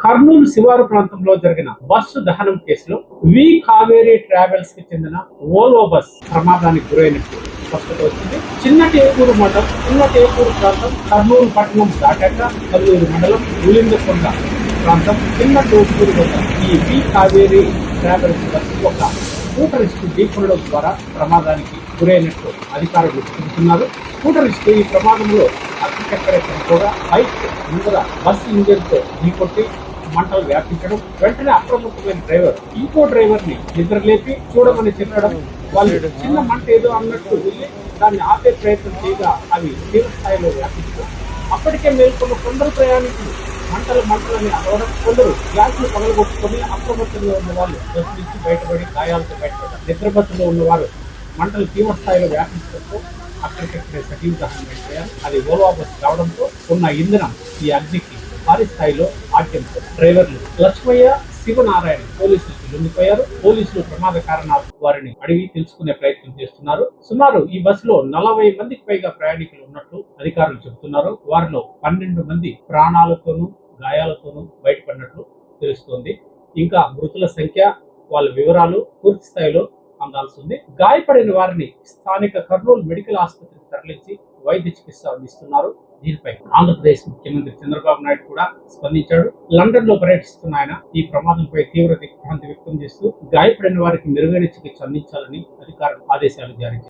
కర్నూలు శివారు ప్రాంతంలో జరిగిన బస్సు దహనం కేసులో వి కావేరీ ట్రావెల్స్కి చెందిన ఓలో బస్ ప్రమాదానికి గురైనట్టు స్పష్టత వచ్చింది. చిన్న టేపూరు మండలం చిన్న టేపూరు ప్రాంతం కర్నూలు పట్టణం దాటాక కర్నూలు మండలం ఉలిందకొండ ప్రాంతం చిన్న టేపూరు వద్ద ఈ వి కావేరీ ట్రావెల్స్ బస్సు ఒక స్కూటరిస్ట్ ఢీకొనడం ద్వారా ప్రమాదానికి గురైనట్లు అధికారులు చెబుతున్నారు. స్కూటరిస్ట్ ఈ ప్రమాదంలో అక్కడెక్కడే చనిపోగా బైక్ ముందర బస్సు ఇంజన్తో ఢీకొట్టి మంటలు వ్యాపించడం వెంటనే అప్రమత్తమైన డ్రైవర్ ఇంకో డ్రైవర్ని నిద్రలేపి చూడమని చెప్పడం వాళ్ళు చిన్న మంట ఏదో అన్నట్టు వెళ్ళి దాన్ని ఆపే ప్రయత్నం చేయగా అవి తీవ్ర స్థాయిలో వ్యాపించడం అప్పటికే మేల్కొన్న కొందరు ప్రయాణికులు మంటలు మంటలని అలవడం కొందరు గ్యాస్లు పగలగొట్టుకొని అప్రమత్తంలో ఉన్న వాళ్ళు బస్సు నుంచి బయటపడి గాయాలతో బయటపడ్డారు నిద్రపత్తులో ఉన్నవారు మంటలు తీవ్ర స్థాయిలో వ్యాపించడంతో అక్కడికక్కడే సజీవ దహనం పెట్టారు అది ఓల్వా బస్సు రావడంతో ఉన్న ఇంధనం ఈ అగ్నికి భారీ స్థాయిలో ఆట్యంతో డ్రైవర్లు లక్ష్మయ్య శివనారాయణ పోలీసులకు లొంగిపోయారు పోలీసులు ప్రమాద కారణాలు వారిని అడిగి తెలుసుకునే ప్రయత్నం చేస్తున్నారు. సుమారు ఈ బస్సులో నలభై మందికి పైగా ప్రయాణికులు ఉన్నట్లు అధికారులు చెబుతున్నారు. వారిలో పన్నెండు మంది ప్రాణాలతోనూ గాయాలతోనూ బయటపడినట్లు తెలుస్తోంది. ఇంకా మృతుల సంఖ్య వాళ్ళ వివరాలు పూర్తి స్థాయిలో అందాల్సి ఉంది. గాయపడిన వారిని స్థానిక కర్నూలు మెడికల్ ఆసుపత్రికి తరలించి వైద్య చికిత్స అందిస్తున్నారు. దీనిపై ఆంధ్రప్రదేశ్ ముఖ్యమంత్రి చంద్రబాబు నాయుడు కూడా స్పందించాడు. లండన్లో పర్యటిస్తున్న ఆయన ఈ ప్రమాదంపై తీవ్ర దిగ్భ్రాంతి వ్యక్తం చేస్తూ గాయపడిన వారికి మెరుగైన చికిత్స అందించాలని అధికారులు ఆదేశాలు జారీ చేశారు.